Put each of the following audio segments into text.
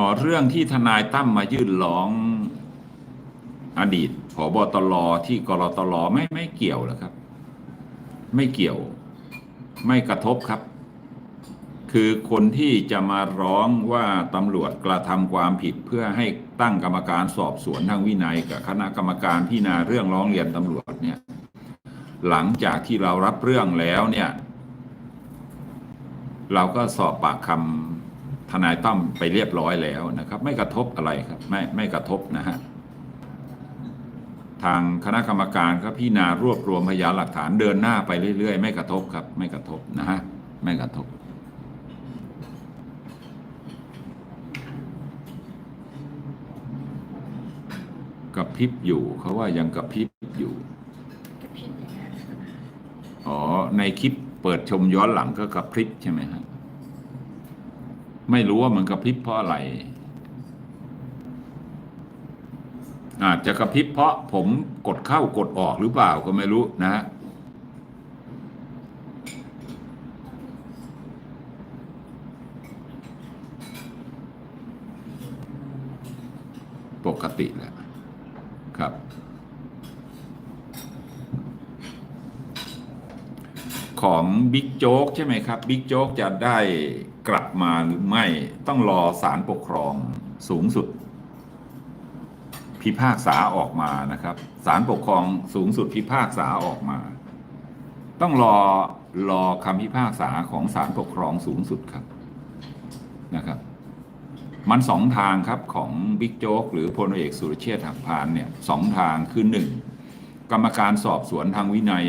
อ๋อเรื่องที่ทนายตั้มมายื่นร้องอดีตผบตรที่กรตรไม่ไม่เกี่ยวหรอครับ ไม่เกี่ยว ไม่กระทบครับ คือคนที่จะมาร้องว่าตำรวจกระทำความผิดเพื่อให้ตั้งกรรมการสอบสวนทางวินัยกับคณะกรรมการพิจารณาเรื่องร้องเรียนตำรวจเนี่ย หลังจากที่เรารับเรื่องแล้วเนี่ย เราก็สอบปากคำ ทนายตั้มไปเรียบร้อยแล้วนะครับ ไม่กระทบอะไรครับไม่ไม่กระทบนะฮะทางคณะกรรมการก็พิจารณารวบรวมพยานหลักฐานเดินหน้าไปเรื่อย ๆ ไม่กระทบครับ ไม่กระทบนะฮะไม่กระทบกระพริบอยู่เขาว่ายังกระพริบอยู่จะผิดยังไงอ๋อในคลิปเปิดชมย้อนหลังก็กระพริบใช่ไหมฮะ ไม่รู้ว่ามันกระพริบเพราะอะไร อาจจะกระพริบเพราะผมกดเข้ากดออกหรือเปล่าก็ไม่รู้นะฮะปกติแหละครับ ของบิ๊กโจ๊กใช่ไหมครับบิ๊กโจ๊กจะได้กลับมาหรือไม่ต้องรอศาลปกครองสูงสุด พิพากษาออกมานะครับศาลปกครองสูงสุดพิพากษาออกมา ต้องรอรอคำพิพากษาของศาลปกครองสูงสุดครับนะครับ มันสองทางครับของบิ๊กโจ๊กหรือพลเอกสุรเชษฐ์หักพานเนี่ยสองทางคือหนึ่งกรรมการสอบสวนทางวินัย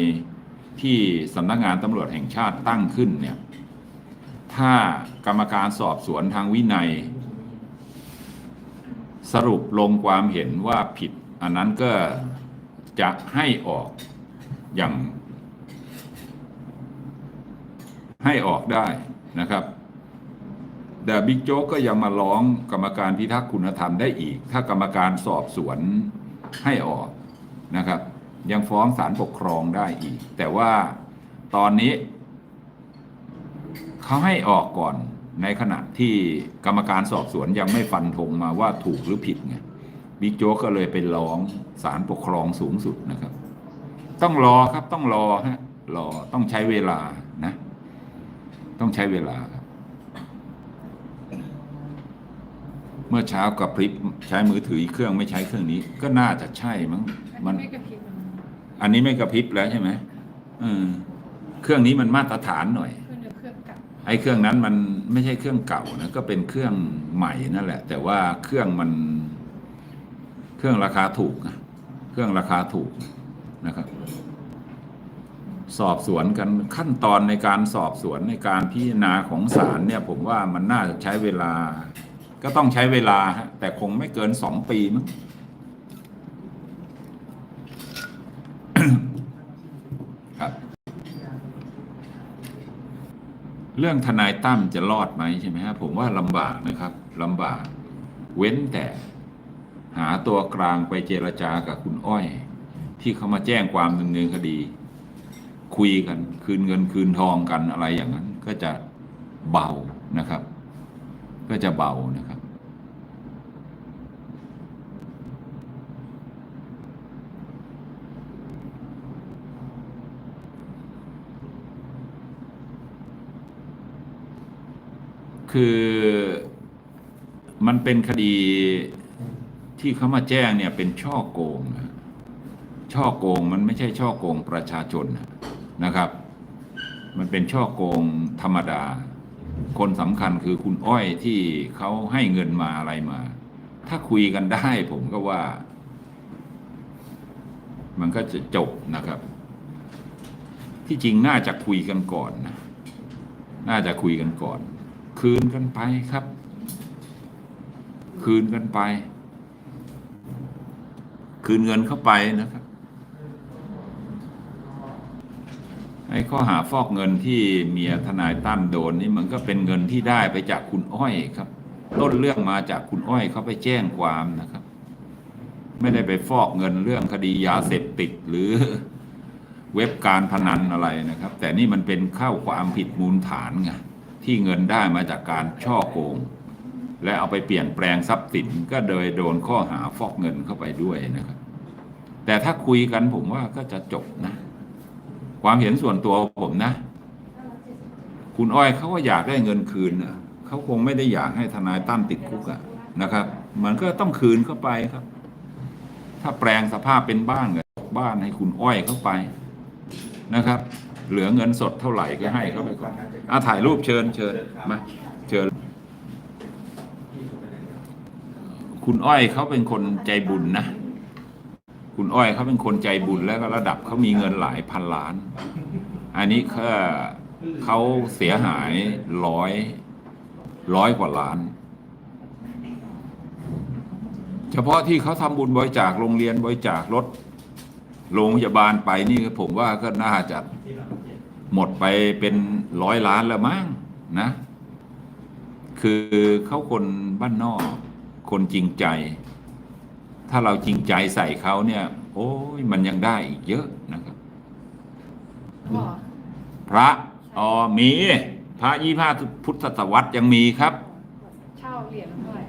ที่สำนักงานตำรวจแห่งชาติตั้งขึ้นเนี่ยถ้ากรรมการสอบสวนทางวินัย สรุปลงความเห็นว่าผิด อันนั้นก็จะให้ออกอย่าง ให้ออกได้นะครับแต่บิ๊กโจ๊กก็ยังมาร้องกรรมการพิทักษ์คุณธรรมได้อีก ถ้ากรรมการสอบสวนให้ออกนะครับ ยังฟ้องศาลปกครองได้อีก แต่ว่าตอนนี้เขาให้ออกก่อนในขณะที่กรรมการสอบสวนยังไม่ฟันธงมาว่าถูกหรือผิดไงบิ๊กโจ๊กก็เลยไปร้องศาลปกครองสูงสุดนะครับ ต้องรอครับต้องรอฮะรอต้องใช้เวลานะ ต้องใช้เวลาครับ เมื่อเช้ากับพริบใช้มือถืออีกเครื่องไม่ใช้เครื่องนี้ ก็น่าจะใช่มั้งมัน อันนี้ไม่กระพริบแล้วใช่ไหมเออเครื่องนี้มันมาตรฐานหน่อยขึ้นกับเครื่องเก่าไอ้เครื่องนั้นมันไม่ใช่เครื่องเก่านะก็เป็นเครื่องใหม่นั่นแหละ แต่ว่าเครื่องมัน เครื่องราคาถูกนะเครื่องราคาถูกนะครับ สอบสวนกันขั้นตอนในการสอบสวนในการพิจารณาของศาลเนี่ย ผมว่ามันน่าจะใช้เวลา ก็ต้องใช้เวลาฮะแต่คงไม่เกินสองปีมั้ง ครับ เรื่องทนายตั้มจะรอดไหมใช่ไหมฮะผมว่าลำบากนะครับลำบาก เว้นแต่หาตัวกลางไปเจรจากับคุณอ้อย ที่เขามาแจ้งความดำเนินคดี คุยกันคืนเงินคืนทองกันอะไรอย่างนั้น ก็จะเบานะครับ ก็จะเบานะครับ คือมันเป็นคดีที่เขามาแจ้งเนี่ยเป็นช่อโกงนะช่อโกงมันไม่ใช่ช่อโกงประชาชนนะครับ มันเป็นช่อโกงธรรมดา คนสำคัญคือคุณอ้อยที่เขาให้เงินมาอะไรมา ถ้าคุยกันได้ผมก็ว่า มันก็จะจบนะครับ ที่จริงน่าจะคุยกันก่อนนะน่าจะคุยกันก่อน คืนกันไปครับ คืนกันไป คืนเงินเข้าไปนะครับไอ้ข้อหาฟอกเงินที่เมียทนายตั้มโดนนี่มันก็เป็นเงินที่ได้ไปจากคุณอ้อยครับ ต้นเรื่องมาจากคุณอ้อยเขาไปแจ้งความนะครับ ไม่ได้ไปฟอกเงินเรื่องคดียาเสพติดหรือเว็บการพนันอะไรนะครับ แต่นี่มันเป็นเข้าความผิดมูลฐานไง ที่เงินได้มาจากการช่อโกง และเอาไปเปลี่ยนแปลงทรัพย์สินก็โดยโดนข้อหาฟอกเงินเข้าไปด้วยนะครับ แต่ถ้าคุยกันผมว่าก็จะจบนะ ความเห็นส่วนตัวผมนะ คุณอ้อยเขาก็อยากได้เงินคืนนะเขาคงไม่ได้อยากให้ทนายตั้มติดคุกอะนะครับ มันก็ต้องคืนเข้าไปครับ ถ้าแปลงสภาพเป็นบ้านก็บ้านให้คุณอ้อยเข้าไปนะครับ เหลือเงินสดเท่าไหร่ก็ให้เขาไปก่อนอะถ่ายรูปเชิญเชิญมาเชิญ คุณอ้อยเขาเป็นคนใจบุญนะ คุณอ้อยเขาเป็นคนใจบุญแล้วก็ระดับเขามีเงินหลายพันล้าน อันนี้แค่เขาเสียหายร้อยร้อยกว่าล้าน เฉพาะที่เขาทำบุญบริจาคโรงเรียนบริจาครถโรงพยาบาลไปนี่ผมว่าก็น่าจะ หมดไปเป็นร้อยล้านแล้วมั้งนะ คือเขาคนบ้านนอก คนจริงใจ ถ้าเราจริงใจใส่เขาเนี่ย โอ้ยมันยังได้อีกเยอะนะครับพ่อพระอ๋อมี พระยี่ห้าพุทธศตวรรษยังมีครับ เช่าเหรียญเท่าไหร่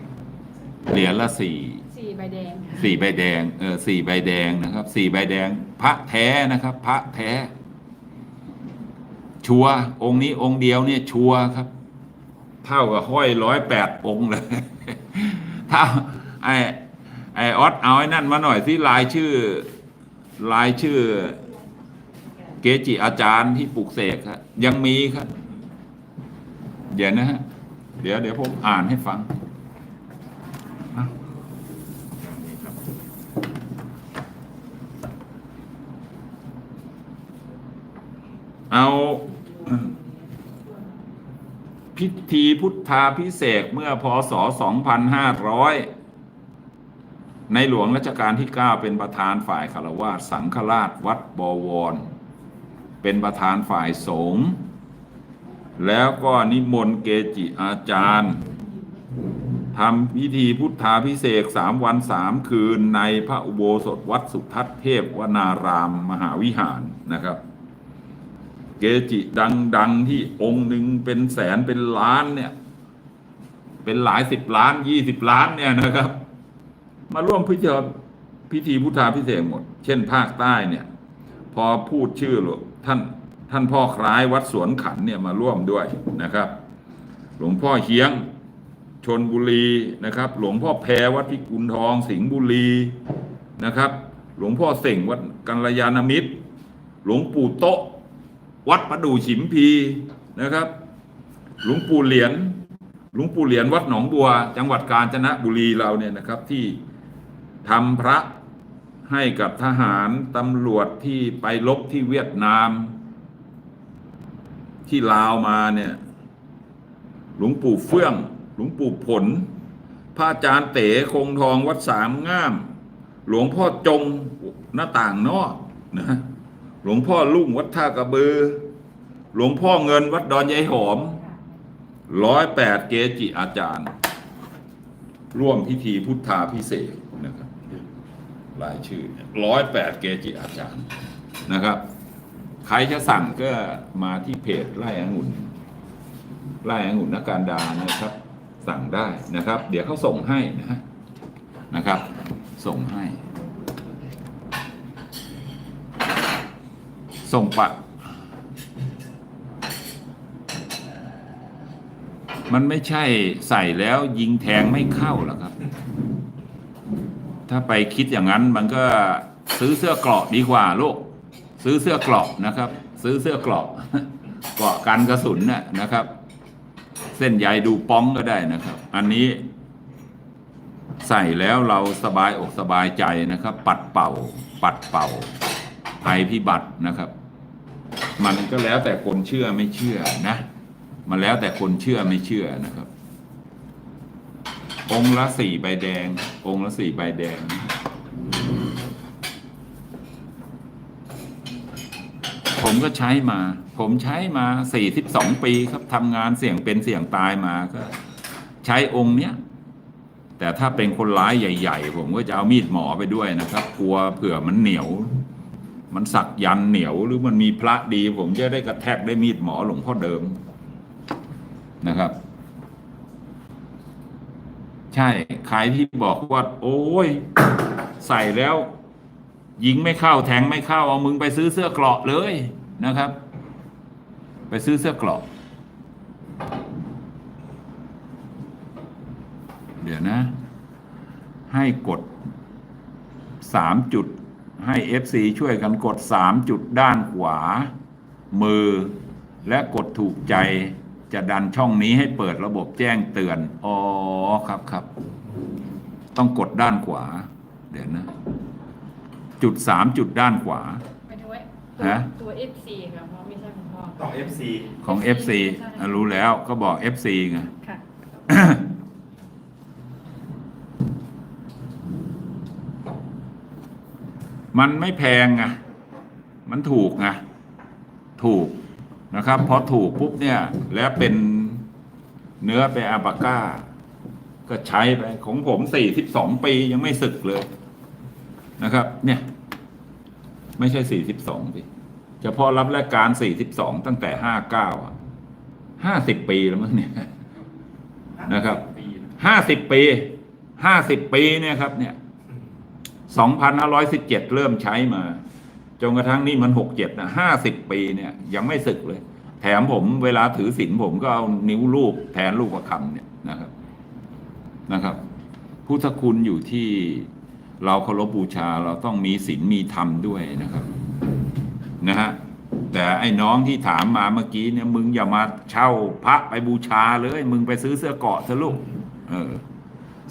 เหรียญละสี่สี่ใบแดงสี่ใบแดงเออสี่ใบแดงนะครับสี่ใบแดง พระแท้นะครับ พระแท้ ชัวองค์นี้องค์เดียวเนี่ยชัวครับ เท่ากับห้อยร้อยแปดองค์เลยถ้าไอไอออสเอาไอ้นั่นมาหน่อยที่ลายชื่อลายชื่อ เกจิอาจารย์ที่ปลูกเสกครับยังมีครับ เดี๋ยวนะฮะเดี๋ยวเดี๋ยวผมอ่านให้ฟังเอา พิธีพุทธาพิเศษเมื่อพศ 2500 ในหลวงรัชกาลที่ 9 เป็นประธานฝ่ายคารวาสสังฆราชวัดบวร เป็นประธานฝ่ายสงฆ์แล้วก็นิมนต์เกจิอาจารย์ทำพิธีพุทธาพิเศษกสามวันสามคืนในพระอุโบสถวัดสุทัศน์เทพวนารามมหาวิหารนะครับ เกจิดัง ๆ ที่องค์หนึ่งเป็นแสนเป็นล้านเนี่ย เป็นหลายสิบล้านยี่สิบล้านเนี่ยนะครับ มาร่วมพิธีพิธีพุทธาพิเศษหมด เช่นภาคใต้เนี่ย พอพูดชื่อหลวงท่านท่านพ่อคล้ายวัดสวนขันเนี่ยมาร่วมด้วยนะครับ หลวงพ่อเฮียงชนบุรีนะครับ หลวงพ่อแพรวัดพิกุลทอง สิงห์บุรีนะครับ หลวงพ่อเส่งวัดกัลยาณมิตร หลวงปู่โตะ วัดประดู่ฉิมพีนะครับ หลวงปู่เหรียญหลวงปู่เหรียญวัดหนองบัว จังหวัดกาญจนบุรีเราเนี่ยนะครับที่ทำพระให้กับทหารตำรวจที่ไปลบที่เวียดนาม ที่ลาวมาเนี่ยหลวงปู่เฟื่อง หลวงปู่ผล พระอาจารย์เต๋คงทองวัดสามง่าม หลวงพ่อจงหน้าต่างนอกนะ หลวงพ่อลุ่งวัดท่ากระบือ หลวงพ่อเงินวัดดอนยายหอมร้อยแปดเกจิอาจารย์ ร่วมพิธีพุทธาพิเศษนะครับรายชื่อร้อยแปดเกจิอาจารย์นะครับ ใครจะสั่งก็มาที่เพจไร่องุ่นไร่องุ่นนักการดานะครับ สั่งได้นะครับ เดี๋ยวเขาส่งให้นะนะครับ ส่งให้ ส่งปัดมันไม่ใช่ใส่แล้วยิงแทงไม่เข้าหรอกครับ ถ้าไปคิดอย่างนั้นมันก็ซื้อเสื้อเกราะดีกว่าลูกซื้อเสื้อเกราะนะครับ ซื้อเสื้อเกราะเกราะกันกระสุนน่ะนะครับ เส้นใยดูป้องก็ได้นะครับ อันนี้ ใส่แล้วเราสบายอกสบายใจนะครับ ปัดเป่า ปัดเป่าภัยพิบัตินะครับ มันก็แล้วแต่คนเชื่อไม่เชื่อนะ มันแล้วแต่คนเชื่อไม่เชื่อนะครับ องค์ละสี่ใบแดง องค์ละสี่ใบแดง ผมก็ใช้มา ผมใช้มาสี่สิบสองปีครับทำงานเสี่ยงเป็นเสี่ยงตายมาก็ ใช้องค์เนี้ยแต่ถ้าเป็นคนร้ายใหญ่ ๆ ผมก็จะเอามีดหมอไปด้วยนะครับกลัวเผื่อมันเหนียว มันสักยันเหนียวหรือมันมีพระดี ผมจะได้กระแทกได้มีดหมอหลวงพ่อเดิมนะครับ ใช่ใครที่บอกว่า โอ้ย ใส่แล้ว ยิงไม่เข้าแทงไม่เข้า เอามึงไปซื้อเสื้อเกราะเลยนะครับ ไปซื้อเสื้อเกราะเดี๋ยวนะ ให้กดสามจุด ให้ FC ช่วยกันกดสามจุดด้านขวา มือ และกดถูกใจ จะดันช่องนี้ให้เปิดระบบแจ้งเตือน อ๋อครับครับ ต้องกดด้านขวา เดี๋ยวนะ จุดสามจุดด้านขวาไปดูไว้ฮะ ตัว FC ครับเพราะไม่ใช่ของพ่อต้อง FC ของ FC อะรู้แล้วก็บอก FC ไง ค่ะ มันไม่แพงไงมันถูกไงถูกนะครับพอถูกปุ๊บเนี่ย แล้วเป็นเนื้อไปนอาบาก้า ก็ใช้ไปของผมสี่สิบสองปียังไม่สึกเลยนะครับ เนี่ย ไม่ใช่สี่สิบสองปีเฉพาะรับราชการสี่สิบสองตั้งแต่ห้าเก้าห้าสิบปีแล้วมั้งเนี่ยนะครับห้าสิบปีห้าสิบปีเนี่ยครับ เนี่ย สองพันห้าร้อยสิบเริ่มใช้มา จนกระทั่งนี่มันหกเจ็ดนะห้าสิบปีเนี่ยยังไม่สึกเลย แถมผมเวลาถือศีลผมก็เอานิ้วลูบแทนลูกประคำเนี่ยนะครับนะครับ พุทธคุณอยู่ที่เราเคารพบูชาเราต้องมีศีลมีธรรมด้วยนะครับนะฮะแต่ไอ้น้องที่ถามมาเมื่อกี้เนี่ยมึงอย่ามาเช่าพระไปบูชาเลย มึงไปซื้อเสื้อเกาะเถอะลูกเออ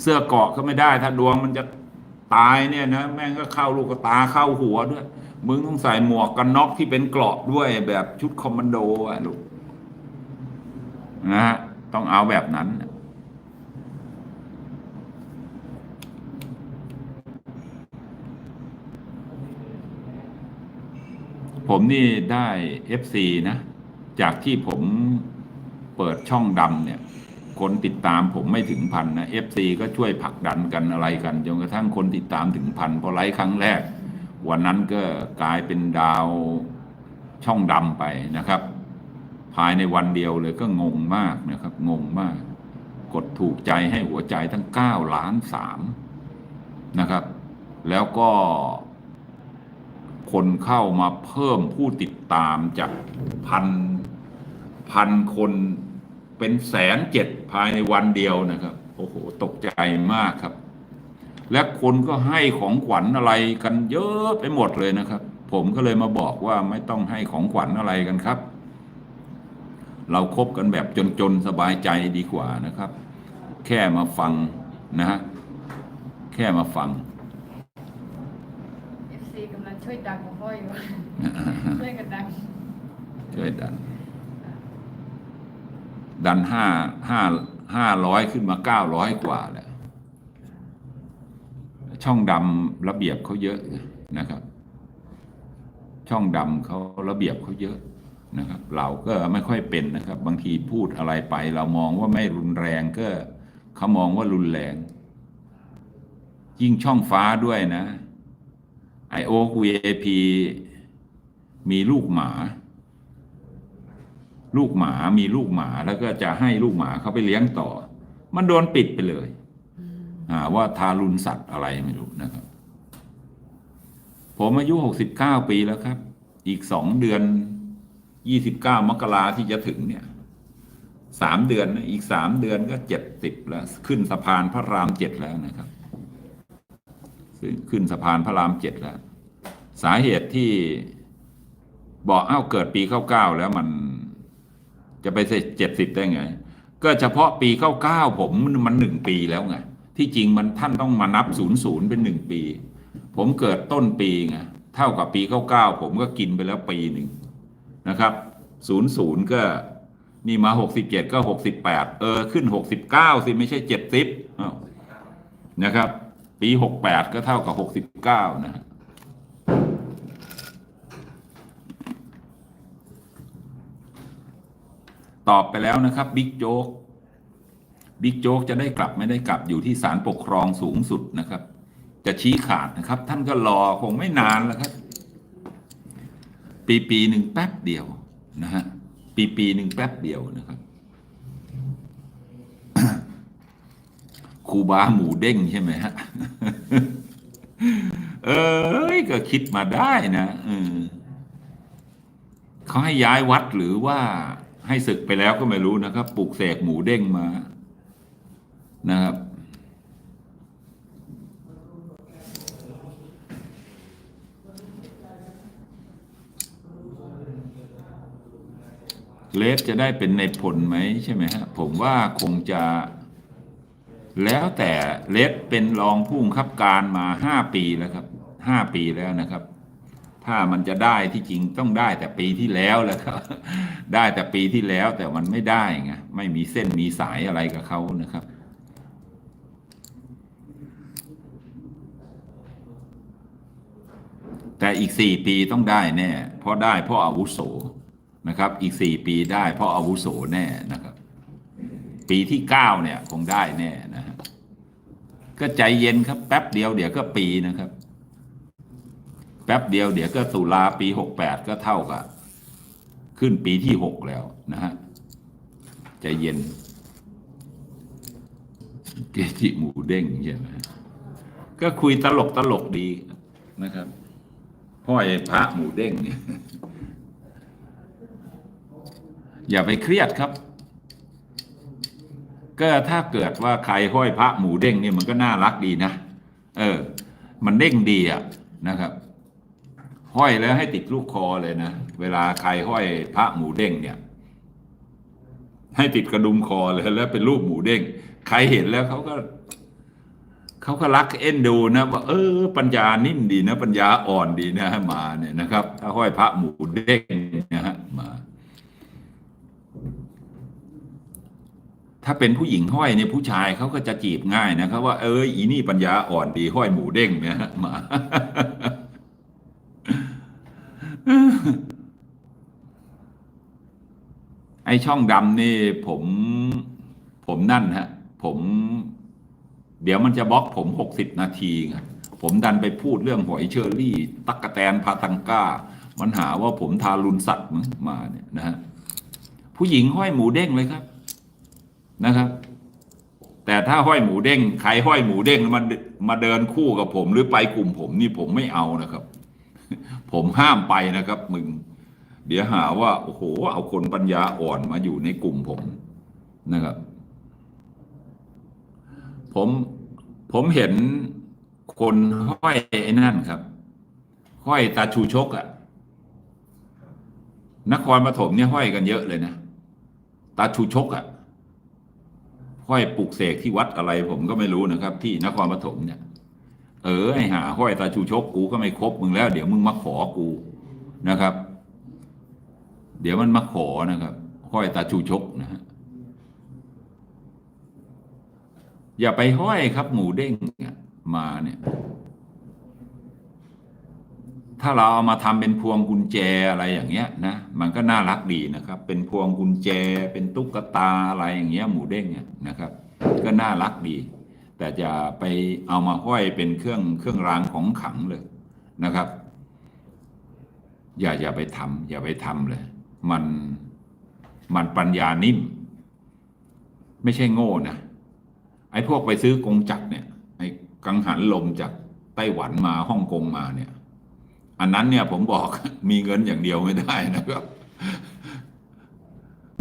เสื้อเกาะก็ไม่ได้ ถ้าดวงมันจะ ตายเนี่ยนะแม่งก็เข้าลูกตาเข้าหัวด้วย มึงต้องใส่หมวกกันน็อกที่เป็นเกราะด้วยแบบชุดคอมมานโดอะลูกนะฮะต้องเอาแบบนั้น ผมนี่ได้ FC นะ จากที่ผมเปิดช่องดำเนี่ย คนติดตามผมไม่ถึงพันนะ FC ก็ช่วยผลักดันกันอะไรกันจนกระทั่งคนติดตามถึงพันพอไลฟ์ครั้งแรก วันนั้นก็กลายเป็นดาวช่องดำไปนะครับ ภายในวันเดียวเลยก็งงมากนะครับ งงมาก กดถูกใจให้หัวใจทั้ง 9 ล้าน3นะครับ แล้วก็คนเข้ามาเพิ่มผู้ติดตามจากพันพันคนเป็นแสนเจ็ด ภายในวันเดียวนะครับ โอ้โห ตกใจมากครับ และคนก็ให้ของขวัญอะไรกันเยอะไปหมดเลยนะครับ ผมก็เลยมาบอกว่าไม่ต้องให้ของขวัญอะไรกันครับ เราครบกันแบบจนๆ สบายใจดีกว่านะครับ แค่มาฟังนะฮะแค่มาฟัง FC กำลังช่วยดังของพ่ออยู่ช่วยกันดังช่วยดัน ดันห้าห้าห้าร้อยขึ้นมาเก้าร้อยกว่าแล้ว ช่องดำระเบียบเขาเยอะนะครับ ช่องดำเขาระเบียบเขาเยอะนะครับ เราก็ไม่ค่อยเป็นนะครับ บางทีพูดอะไรไป เรามองว่าไม่รุนแรงก็เขามองว่ารุนแรง ยิ่งช่องฟ้าด้วยนะไอโอ VAP มีลูกหมา ลูกหมามีลูกหมาแล้วก็จะให้ลูกหมาเขาไปเลี้ยงต่อ มันโดนปิดไปเลยอ่าว่าทารุณสัตว์อะไรไม่รู้นะครับ ผมอายุหกสิบเก้าปีแล้วครับ อีกสองเดือนยี่สิบเก้ามกราที่จะถึงเนี่ยสามเดือนนะอีกสามเดือนก็เจ็ดสิบแล้ว ขึ้นสะพานพระรามเจ็ดแล้วนะครับ ขึ้นขึ้นสะพานพระรามเจ็ดแล้ว สาเหตุที่บอกเอ้าเกิดปีเข้าเก้าแล้วมัน จะไปเจ็ดสิบได้ไง ก็เฉพาะปีเข้าเก้าผมมันหนึ่งปีแล้วไง ที่จริงมันท่านต้องมานับศูนย์ศูนย์เป็นหนึ่งปี ผมเกิดต้นปีไง เท่ากับปีเข้าเก้าผมก็กินไปแล้วปีหนึ่งนะครับศูนย์ศูนย์ก็นี่มาหกสิบเจ็ดก็หกสิบแปดเออขึ้นหกสิบเก้าสิไม่ใช่เจ็ดสิบนะครับ ปีหกแปดก็เท่ากับหกสิบเก้านะฮะ ตอบไปแล้วนะครับบิ๊กโจ๊กบิ๊กโจ๊กจะได้กลับไม่ได้กลับอยู่ที่ศาลปกครองสูงสุดนะครับ จะชี้ขาดนะครับ ท่านก็รอคงไม่นานแล้วครับ ปีปีหนึ่งแป๊บเดียวนะฮะปีปีหนึ่งแป๊บเดียวนะครับครูบาหมูเด้งใช่ไหมฮะเอ้ยก็คิดมาได้นะเออเขาให้ย้ายวัดหรือว่า ให้ศึกไปแล้วก็ไม่รู้นะครับปลูกเสกหมูเด้งมานะครับ เลสจะได้เป็นในผลไหมใช่ไหมฮะ ผมว่าคงจะ แล้วแต่เลสเป็นรองผู้บังคับการมาห้าปีแล้วครับห้าปีแล้วนะครับ ถ้ามันจะได้ที่จริงต้องได้แต่ปีที่แล้วแล้วครับ ได้แต่ปีที่แล้วแต่มันไม่ได้ไงไม่มีเส้นมีสายอะไรกับเขานะครับแต่อีกสี่ปีต้องได้แน่ เพราะได้เพราะอาวุโสนะครับ อีกสี่ปีได้เพราะอาวุโสแน่นะครับ ปีที่เก้าเนี่ยคงได้แน่นะฮะก็ใจเย็นครับแป๊บเดียวเดี๋ยวก็ปีนะครับ แป๊บเดียวเดี๋ยวก็ตุลาปีหกแปดก็เท่ากับ ขึ้นปีที่หกแล้วนะฮะใจเย็น เกจิหมูเด้งใช่ไหมก็คุยตลกตลกดีนะครับพ่อไอ้พระหมูเด้งเนี่ยอย่าไปเครียดครับ ก็ถ้าเกิดว่าใครห้อยพระหมูเด้งเนี่ยมันก็น่ารักดีนะ เออ มันเด้งดีอะนะครับ ห้อยแล้วให้ติดลูกคอเลยนะ เวลาใครห้อยพระหมูเด้งเนี่ย ให้ติดกระดุมคอเลยแล้วเป็นรูปหมูเด้ง ใครเห็นแล้วเขาก็เขาก็รักเอ็นดูนะว่าเออ ปัญญานิ่มดีนะ ปัญญาอ่อนดีนะมาเนี่ยนะครับ ถ้าห้อยพระหมูเด้งนะฮะมา ถ้าเป็นผู้หญิงห้อยเนี่ยผู้ชายเขาก็จะจีบง่ายนะครับ ว่าเอออีนี่ปัญญาอ่อนดีห้อยหมูเด้งเนี่ยมา ไอช่องดำนี่ผม ผมนั่นฮะ ผม เดี๋ยวมันจะบล็อกผมหกสิบนาทีไงผมดันไปพูดเรื่องหอยเชอรี่ ตักกะแตนพาตังก้า มันหาว่าผมทารุณสัตว์มมาเนี่ยนะฮะผู้หญิงห้อยหมูเด้งเลยครับ นะครับ แต่ถ้าห้อยหมูเด้งใครห้อยหมูเด้งมามาเดินคู่กับผม หรือไปกลุ่มผมนี่ผมไม่เอานะครับ ผมห้ามไปนะครับมึง เดี๋ยวหาว่า โอ้โห เอาคนปัญญาอ่อนมาอยู่ในกลุ่มผมนะครับ ผมผมเห็นคนห้อยไอ้นั่นครับ ห้อยตาชูชกอะนครปฐมเนี่ยห้อยกันเยอะเลยนะตาชูชกอะห้อยปลุกเสกที่วัดอะไรผมก็ไม่รู้นะครับ ที่นครปฐมเนี่ย เออไอหาห้อยตาชูชกกูก็ไม่ครบมึงแล้ว เดี๋ยวมึงมาขอกูนะครับ เดี๋ยวมันมาขอนะครับห้อยตาชูชกนะฮะอย่าไปห้อยครับ หมูเด้งมาเนี่ย ถ้าเราเอามาทำเป็นพวงกุญแจอะไรอย่างเงี้ยนะมันก็น่ารักดีนะครับ เป็นพวงกุญแจเป็นตุ๊กตาอะไรอย่างเงี้ย หมูเด้งเนี่ยนะครับ ก็น่ารักดี แต่จะไปเอามาห้อยเป็นเครื่องเครื่องรางของขังเลยนะครับ อย่าอย่าไปทำอย่าไปทำเลย มันมันปัญญานิ่ม ไม่ใช่โง่นะไอ้พวกไปซื้อกงจักรเนี่ยไอ้กังหันลมจากไต้หวันมาฮ่องกงมาเนี่ย อันนั้นเนี่ยผมบอกมีเงินอย่างเดียวไม่ได้นะครับ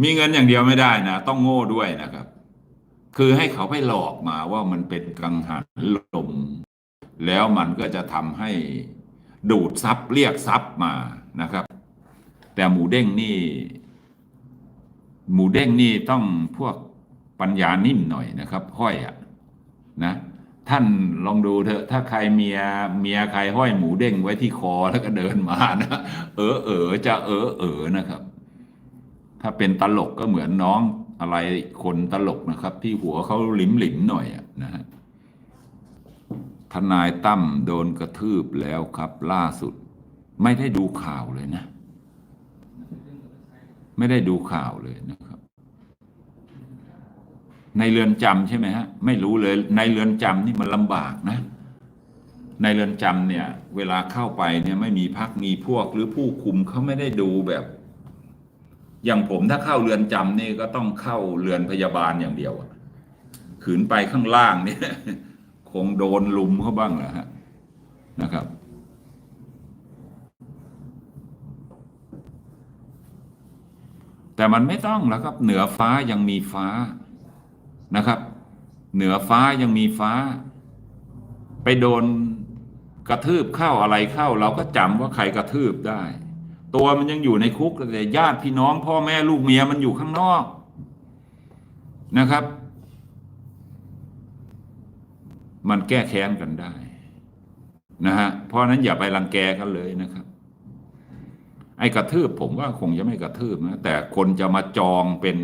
มีเงินอย่างเดียวไม่ได้นะต้องโง่ด้วยนะครับ คือให้เขาไปหลอกมาว่ามันเป็นกังหันลม แล้วมันก็จะทำให้ดูดซับเรียกซับมานะครับ แต่หมูเด้งนี่ หมูเด้งนี่ต้องพวกปัญญานิ่มหน่อยนะครับ ห้อยอะนะท่านลองดูเถอะ ถ้าใครเมียเมียใครห้อยหมูเด้งไว้ที่คอแล้วก็เดินมานะเออเออจะเออเออนะครับ ถ้าเป็นตลกก็เหมือนน้อง อะไรคนตลกนะครับ ที่หัวเขาหลิมหลิมๆหน่อยนะฮะทนายตั้มโดนกระทืบแล้วครับ ล่าสุด ไม่ได้ดูข่าวเลยนะ ไม่ได้ดูข่าวเลยนะครับ ในเรือนจำใช่ไหมฮะ ไม่รู้เลย ในเรือนจำนี่มันลำบากนะ ในเรือนจำเนี่ย เวลาเข้าไปเนี่ยไม่มีพักมีพวกหรือผู้คุมเขาไม่ได้ดูแบบ อย่างผมถ้าเข้าเรือนจำนี่ก็ต้องเข้าเรือนพยาบาลอย่างเดียวขืนไปข้างล่างเนี่ยคงโดนลุมเขาบ้างแหละฮะนะครับ แต่มันไม่ต้องแล้วครับ เหนือฟ้ายังมีฟ้านะครับ เหนือฟ้ายังมีฟ้า ไปโดนกระทืบเข้าอะไรเข้า เราก็จำว่าใครกระทืบได้ ตัวมันยังอยู่ในคุกแต่ญาติพี่น้อง พ่อแม่ลูกเมียมันอยู่ข้างนอกนะครับ มันแก้แค้นกันได้นะฮะเพราะนั้นอย่าไปรังแกกันเลยนะครับ ไอ้กระทืบผมว่าคงจะไม่กระทืบนะแต่คนจะมาจองเป็น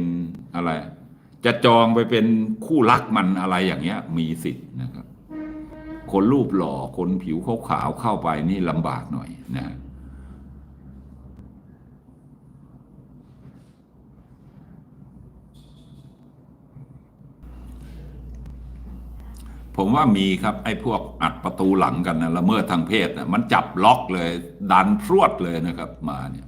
อะไร จะจองไปเป็นคู่รักมันอะไรอย่างเงี้ย มีสิทธิ์นะครับ คนรูปหล่อคนผิวขาวๆเข้าไปนี่ลำบากหน่อยนะฮะ ผมว่ามีครับไอ้พวกอัดประตูหลังกันนะละเมิดทางเพศนะมันจับล็อกเลย ดันพรวดเลยนะครับมาเนี่ย